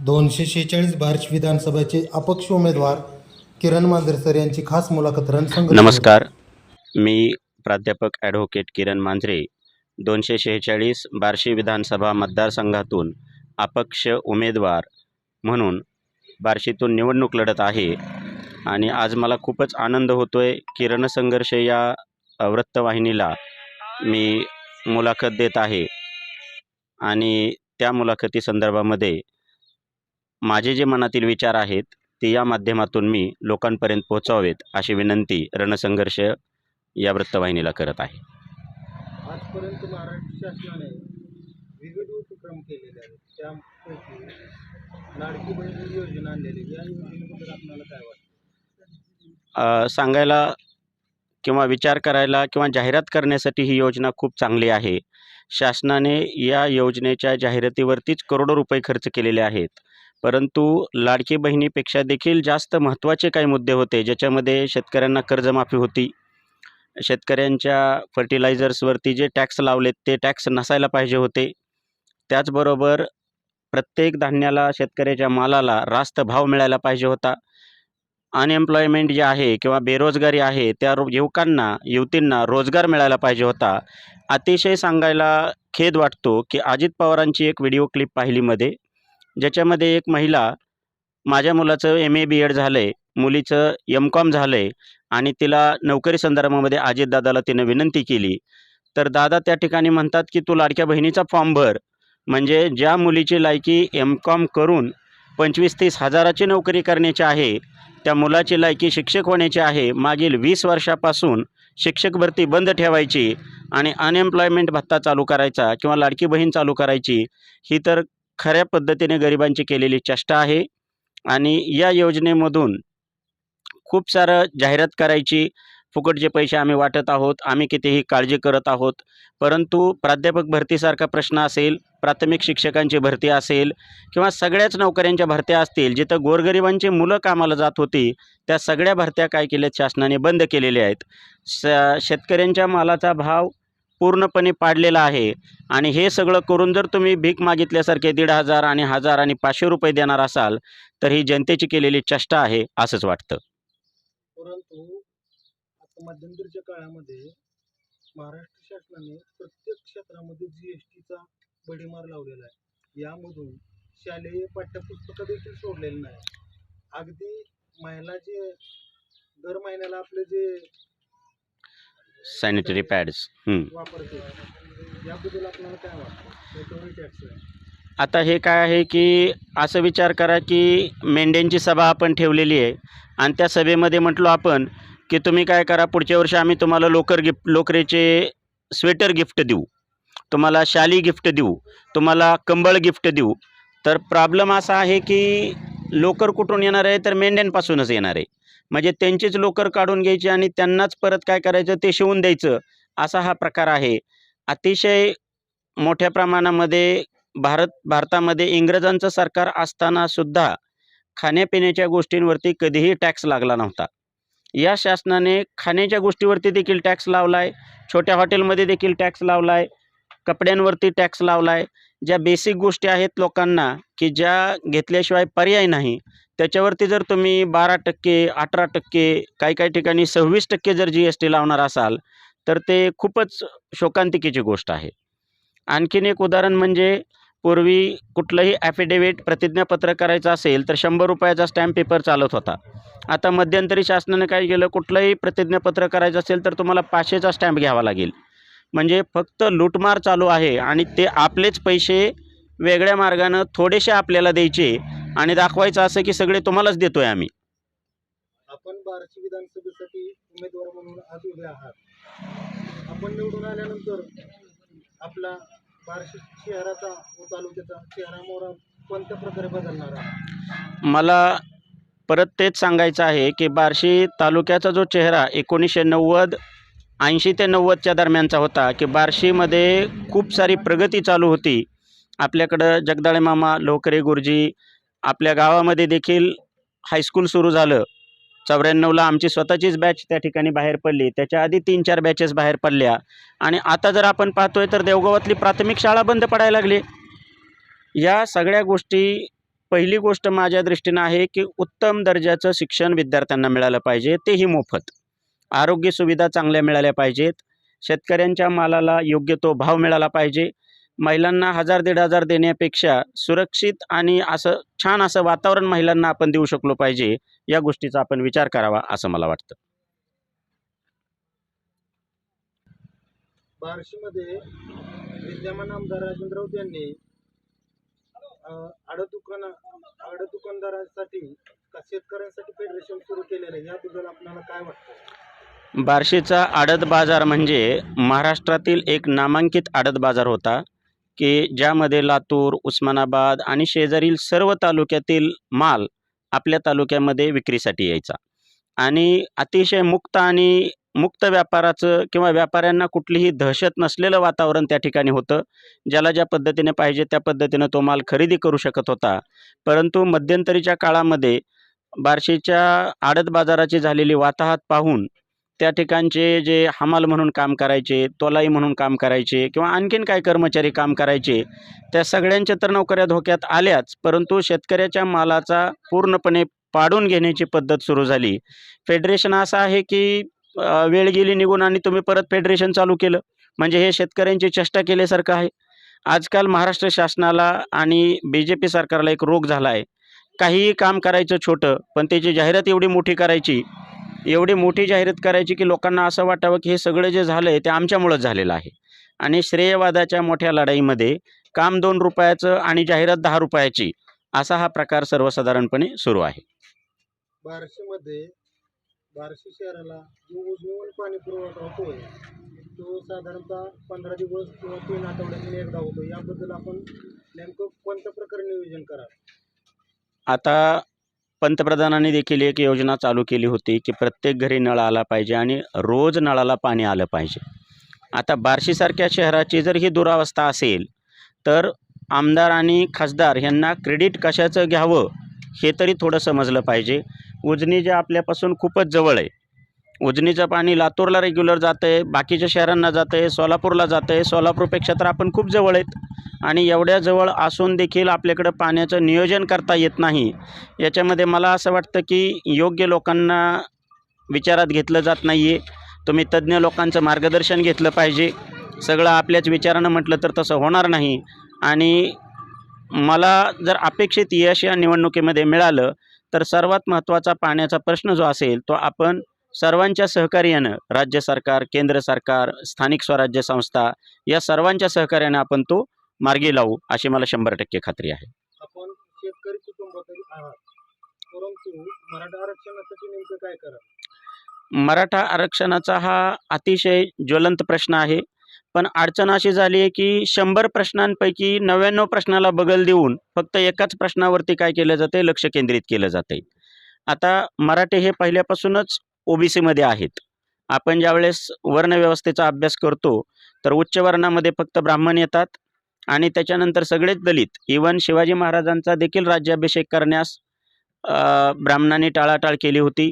दोनशे शेहेचाळीस बार्श विधानसभेचे अपक्ष उमेदवार किरण मांजरेसर यांची खास मुलाखत रणसंग नमस्कार. मी प्राध्यापक ॲडव्होकेट किरण मांजरे दोनशे शेहेचाळीस बार्शी विधानसभा मतदारसंघातून अपक्ष उमेदवार म्हणून बार्शीतून निवडणूक लढत आहे आणि आज मला खूपच आनंद होतो आहे किरण संघर्ष या वृत्तवाहिनीला मी मुलाखत देत आहे आणि त्या मुलाखती संदर्भामध्ये माझे जे मनातील विचार आहेत ते या माध्यमातून मी लोकांपर्यंत पोहोचावेत अशी विनंती रणसंघर्ष या वृत्तवाहिनीला करत आहे. आजपर्यंत महाराष्ट्र शासनाने विविध उपक्रम केलेले आहेत. त्यापैकी लाडकी बहीण योजना आणलेली या योजनेबद्दल आपल्याला काय वाटतं? सांगायला किंवा विचार करायला किंवा जाहिरात करण्यासाठी ही योजना खूप चांगली आहे. शासनाने या योजनेच्या जाहिरातीवरतीच करोडो रुपये खर्च केलेले आहेत. परंतु लाडकी बहिणीपेक्षा देखील जास्त महत्त्वाचे काही मुद्दे होते ज्याच्यामध्ये शेतकऱ्यांना कर्जमाफी होती. शेतकऱ्यांच्या फर्टिलायझर्सवरती जे टॅक्स लावलेत ते टॅक्स नसायला पाहिजे होते. त्याचबरोबर प्रत्येक धान्याला शेतकऱ्याच्या मालाला रास्त भाव मिळायला पाहिजे होता. अनएम्प्लॉयमेंट जे आहे किंवा बेरोजगारी आहे त्या रो युवकांना युवतींना रोजगार मिळायला पाहिजे होता. अतिशय सांगायला खेद वाटतो की अजित पवारांची एक व्हिडिओ क्लिप पाहिलीमध्ये ज्याच्यामध्ये एक महिला माझ्या मुलाचं एम ए बी एड झालं आहे मुलीचं एम कॉम झालं आहे आणि तिला नोकरी संदर्भामध्ये अजितदादाला तिनं विनंती केली. तर दादा त्या ठिकाणी म्हणतात की तू लाडक्या बहिणीचा फॉर्म भर. म्हणजे ज्या मुलीची लायकी एम कॉम करून पंचवीस तीस हजाराची नोकरी करण्याची आहे त्या मुलाची लायकी शिक्षक होण्याची आहे मागील वीस वर्षापासून शिक्षक भरती बंद ठेवायची आणि अनएम्प्लॉयमेंट भत्ता चालू करायचा किंवा लाडकी बहीण चालू करायची ही तर खऱ्या पद्धतीने गरिबांची केलेली चेष्टा आहे. आणि या योजनेमधून खूप सारं जाहिरात करायची फुकटचे पैसे आम्ही वाटत आहोत आम्ही कितीही काळजी करत आहोत. परंतु प्राध्यापक भरतीसारखा प्रश्न असेल प्राथमिक शिक्षकांची भरती असेल किंवा सगळ्याच नोकऱ्यांच्या भरत्या असतील जिथं गोरगरिबांची मुलं कामाला जात होती त्या सगळ्या भरत्या काय केल्या? शासनाने बंद केलेल्या आहेत. स शेतकऱ्यांच्या मालाचा भाव पूर्णपणे पाडलेला आहे. आणि हे सगळं करून जर तुम्ही भीक मागितल्यासारखे दीड हजार आणि हजार आणि पाचशे रुपये देणार असाल तर ही जनतेची केलेली चष्टा आहे असंच वाटतं. परंतु आता मध्यंतरीच्या काळामध्ये महाराष्ट्र शासनाने प्रत्येक क्षेत्रामध्ये जी एस टीचा बडीमार लावलेला आहे. यामधून शालेय पाठ्यपुस्तकं देखील सोडलेली नाही अगदी महिला जे दर महिन्याला आपले जे सॅनिटरी पॅड्स. वापरते. याबद्दल आपल्याला काय वाटतं? त्याच्यावर टॅक्स आहे? आता हे काय आहे की असं विचार करा की मेंढ्यांची सभा आपण ठेवलेली आहे आणि त्या सभेमध्ये म्हटलो आपण की तुम्ही काय करा पुढच्या वर्षी आम्ही तुम्हाला लोकर गिफ्ट लोकरेचे स्वेटर गिफ्ट देऊ. तुम्हाला शाली गिफ्ट देऊ. तुम्हाला कंबळ गिफ्ट देऊ. तर प्रॉब्लेम असा आहे की लोकर कुठून येणार आहे? तर मेंढ्यांपासूनच येणार आहे. म्हणजे त्यांचीच लोकर काढून घ्यायची आणि त्यांनाच परत काय करायचं? ते शिवून द्यायचं. असा हा प्रकार आहे. अतिशय मोठ्या प्रमाणामध्ये भारत भारतामध्ये इंग्रजांचं सरकार असताना सुद्धा खाण्यापिण्याच्या गोष्टींवरती कधीही टॅक्स लागला नव्हता. या शासनाने खाण्याच्या गोष्टीवरती देखील टॅक्स लावला आहे छोट्या हॉटेलमध्ये देखील टॅक्स लावला आहे कपड्यांवरती टॅक्स लावला आहे ज्या बेसिक गोष्टी आहेत लोकांना की ज्या घेतल्याशिवाय पर्याय नाही त्याच्यावरती जर तुम्ही बारा टक्के अठरा टक्के काही काही ठिकाणी सव्वीस टक्के जर जी एस टी लावणार असाल तर ते खूपच शोकांतिकेची गोष्ट आहे. आणखीन एक उदाहरण म्हणजे पूर्वी कुठलंही ॲफिडेविट प्रतिज्ञापत्र करायचं असेल तर शंभर रुपयाचा स्टॅम्प पेपर चालत होता. आता मध्यंतरी शासनाने काय केलं कुठलंही प्रतिज्ञापत्र करायचं असेल तर तुम्हाला पाचशेचा स्टॅम्प घ्यावा लागेल. म्हणजे फक्त लूटमार चालू आहे आणि ते आपलेच पैसे वेगळ्या मार्गानं थोडेसे आपल्याला द्यायचे आणि दाखवायचं असं की सगळे तुम्हालाच देतोय आम्ही. आपण बार्शी विधानसभेसाठी उमेदवार म्हणून आज उभे आहात. आपण निवडून आल्यानंतर आपला बार्शी शहराचा व तालुक्याचा चेहरा मोहरा कोणत्या प्रकारे बदलणार आहे? मला परत तेच सांगायचं आहे की बार्शी तालुक्याचा जो चेहरा एकोणीसशे नव्वद ऐंशी ते नव्वदच्या दरम्यानचा होता की बार्शीमध्ये खूप सारी प्रगती चालू होती. आपल्याकडं जगदाळे मामा लोकरे गुरुजी आपल्या गावामध्ये देखील हायस्कूल सुरू झालं. चौऱ्याण्णवला आमची स्वतःचीच बॅच त्या ठिकाणी बाहेर पडली. त्याच्या आधी तीन चार बॅचेस बाहेर पडल्या. आणि आता जर आपण पाहतोय तर देवगावातली प्राथमिक शाळा बंद पडायला लागली. या सगळ्या गोष्टी पहिली गोष्ट माझ्या दृष्टीनं आहे की उत्तम दर्जाचं शिक्षण विद्यार्थ्यांना मिळालं पाहिजे. तेही मोफत. आरोग्य सुविधा चांगल्या मिळाल्या पाहिजेत. शेतकऱ्यांच्या मालाला योग्य तो भाव मिळाला पाहिजे. महिलांना हजार दीड हजार देण्यापेक्षा सुरक्षित आणि असं छान असं वातावरण महिलांना आपण देऊ शकलो पाहिजे या गोष्टीचा आपण विचार करावा असं मला वाटतं. बार्शीमध्ये विद्यमान आमदार राजेंद्र राऊत यांनी अं, आडत दुकानदारांसाठी का शेतकऱ्यांसाठी फेडरेशन सुरू केलेलं आहे याबद्दल आपल्याला काय वाटतं? बार्शीचा आडत बाजार म्हणजे महाराष्ट्रातील एक नामांकित आडत बाजार होता की ज्यामध्ये लातूर उस्मानाबाद आणि शेजारील सर्व तालुक्यातील माल आपल्या तालुक्यामध्ये विक्रीसाठी यायचा. आणि अतिशय मुक्त आणि मुक्त व्यापाराचं किंवा व्यापाऱ्यांना कुठलीही दहशत नसलेलं वातावरण त्या ठिकाणी होतं. ज्याला ज्या पद्धतीने पाहिजे त्या पद्धतीनं तो माल खरेदी करू शकत होता. परंतु मध्यंतरीच्या काळामध्ये बार्शीच्या आडत बाजाराची झालेली वाताहत पाहून त्या ठिकाणचे जे हमाल म्हणून काम करायचे तोलाई म्हणून काम करायचे किंवा आणखीन काय कर्मचारी काम करायचे त्या सगळ्यांच्या तर नोकऱ्या धोक्यात आल्याच परंतु शेतकऱ्याच्या मालाचा पूर्णपणे पाडून घेण्याची पद्धत सुरू झाली. फेडरेशन असं आहे की वेळ गेली निघून आणि तुम्ही परत फेडरेशन चालू केलं. म्हणजे हे शेतकऱ्यांची चेष्टा केल्यासारखं आहे. आजकाल महाराष्ट्र शासनाला आणि बी जे पी सरकारला एक रोग झाला आहे. काहीही काम करायचं छोटं पण त्याची जाहिरात एवढी मोठी करायची एवढी मोठी जाहिरात करायची की लोकांना असं वाटावं की हे सगळं जे झालं आहे ते आमच्यामुळंच झालेलं आहे. आणि श्रेयवादाच्या मोठ्या लढाईमध्ये काम दोन रुपयाचं आणि जाहिरात दहा रुपयाची असा हा प्रकार सर्वसाधारणपणे सुरू आहे. बार्शीमध्ये बार्शी शहराला जो उजनीवून पाणी पुरवठा होतोय तो साधारणतः पंधरा दिवस किंवा तीन आठवड्यातून एकदा होतो याबद्दल आपण नेमकं कोणत्या प्रकारे नियोजन करा आता पंतप्रधानांनी देखील एक योजना चालू केली होती की प्रत्येक घरी नळ आला पाहिजे आणि रोज नळाला पाणी आलं पाहिजे. आता बार्शीसारख्या शहराची जर ही दुरावस्था असेल तर आमदार आणि खासदार यांना क्रेडिट कशाचं घ्यावं हे तरी थोडं समजलं पाहिजे. उजनी जे आपल्यापासून खूपच जवळ आहे उजनीचं पाणी लातूरला रेग्युलर जातं आहे बाकीच्या शहरांना जातं आहे सोलापूरला जातं. आहे सोलापूरपेक्षा तर आपण खूप जवळ आहेत. आणि एवढ्या जवळ असून देखील आपल्याकडं पाण्याचं नियोजन करता येत नाही. याच्यामध्ये मला असं वाटतं की योग्य लोकांना विचारात घेतलं जात नाही आहे तुम्ही तज्ज्ञ लोकांचं मार्गदर्शन घेतलं पाहिजे. सगळं आपल्याच विचारानं म्हटलं तर तसं होणार नाही. आणि मला जर अपेक्षित यश या निवडणुकीमध्ये मिळालं तर सर्वात महत्त्वाचा पाण्याचा प्रश्न जो असेल तो आपण सर्वांच्या सहकार्यानं राज्य सरकार केंद्र सरकार स्थानिक स्वराज्य संस्था या सर्वांच्या सहकार्यानं आपण तो मार्गी लावू अशी मला शंभर टक्के खात्री आहे. आपण शेतकरी कुटुंबातील आहात. परंतु मराठा आरक्षणासाठी नेमकं काय करा मराठा आरक्षणाचा हा अतिशय ज्वलंत प्रश्न आहे. पण अडचण अशी झाली आहे की शंभर प्रश्नांपैकी नव्याण्णव प्रश्नाला बगल देऊन फक्त एकाच प्रश्नावरती काय केलं जाते लक्ष केंद्रित केलं जाते आता मराठे हे पहिल्यापासूनच ओबीसीमध्ये आहेत. आपण ज्यावेळेस वर्णव्यवस्थेचा अभ्यास करतो तर उच्च वर्णामध्ये फक्त ब्राह्मण येतात आणि त्याच्यानंतर सगळेच दलित. इवन शिवाजी महाराजांचा देखील राज्याभिषेक करण्यास ब्राह्मणांनी टाळाटाळ केली होती.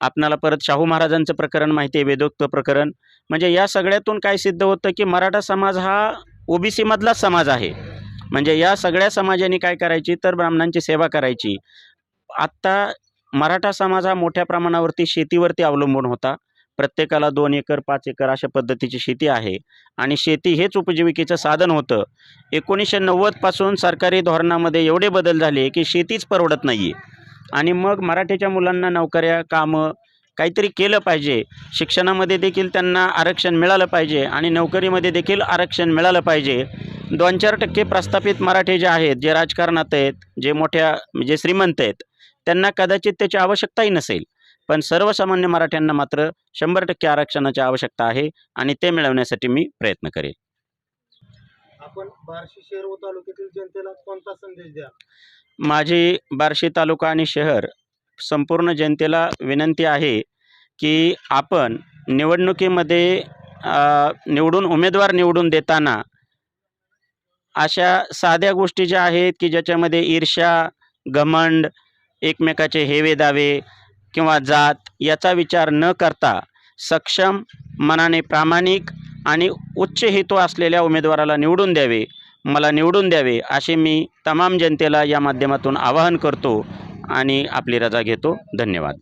आपणाला परत शाहू महाराजांचं प्रकरण माहिती आहे वेदोक्त प्रकरण. म्हणजे या सगळ्यातून काय सिद्ध होतं की मराठा समाज हा ओबीसीमधलाच समाज आहे. म्हणजे या सगळ्या समाजाने काय करायची? तर ब्राह्मणांची सेवा करायची. आत्ता मराठा समाज हा मोठ्या प्रमाणावरती शेतीवरती अवलंबून होता. प्रत्येकाला दोन एकर पाच एकर अशा पद्धतीची शेती आहे. आणि शेती हेच उपजीविकेचं साधन होतं. एकोणीसशे नव्वदपासून सरकारी धोरणामध्ये एवढे बदल झाले की शेतीच परवडत नाही आहे आणि मग मराठीच्या मुलांना नोकऱ्या कामं काहीतरी केलं पाहिजे. शिक्षणामध्ये देखील त्यांना आरक्षण मिळालं पाहिजे आणि नोकरीमध्ये देखील आरक्षण मिळालं पाहिजे. दोन चार टक्के प्रस्थापित मराठी जे आहेत जे राजकारणात आहेत जे मोठ्या जे श्रीमंत आहेत त्यांना कदाचित त्याची आवश्यकताही नसेल. पण सर्वसामान्य मराठ्यांना मात्र शंभर टक्के आरक्षणाची आवश्यकता आहे आणि ते मिळवण्यासाठी मी प्रयत्न करेन आपण बार्शी शहर व तालुक्यातील जनतेला कोणता संदेश द्या माझी बार्शी तालुका आणि शहर संपूर्ण जनतेला विनंती आहे की आपण निवडणुकीमध्ये निवडून उमेदवार निवडून देताना अशा साध्या गोष्टी ज्या आहेत की ज्याच्यामध्ये ईर्ष्या घमंड एकमेकाचे हेवे दावे किंवा जात याचा विचार न करता सक्षम मनाने प्रामाणिक आणि उच्च हेतू असलेल्या उमेदवाराला निवडून द्यावे मला निवडून द्यावे असे मी तमाम जनतेला या माध्यमातून आवाहन करतो आणि आपली रजा घेतो. धन्यवाद.